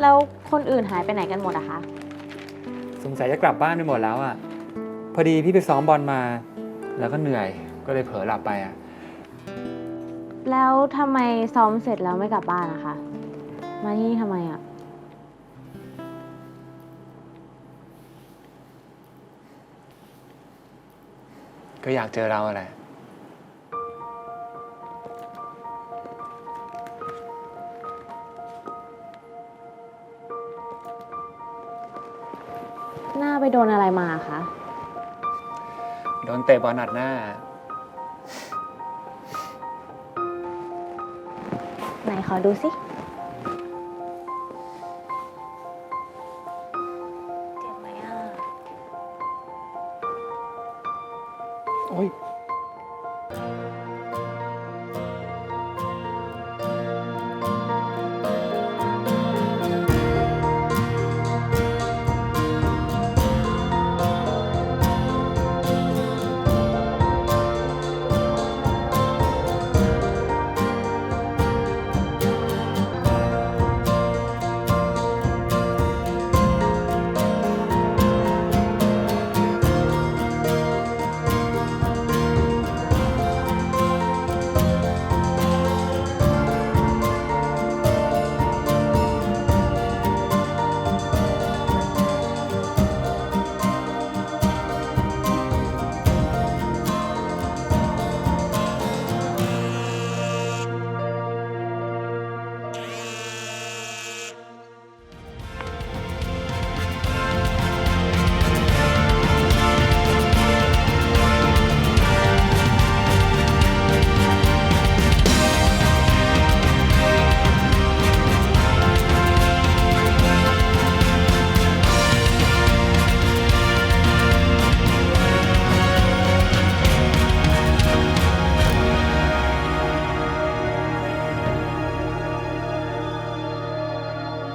แล้วคนอื่นหายไปไหนกันหมดอะคะ สงสัยจะกลับบ้านไปหมดแล้วอะพอดีพี่ไปซ้อมบอลมา แล้วก็เหนื่อยก็เลยเผลอหลับไปอะแล้วทำไมซ้อมเสร็จแล้วไม่กลับบ้านอะคะ มาที่นี่ทำไมอะก็อยากเจอเราแหละ หน้าไปโดนอะไรมาคะ โดนเตะบอลหนัดหน้า ไหนขอดูสิ เจ็บไหมอะ โอ้ย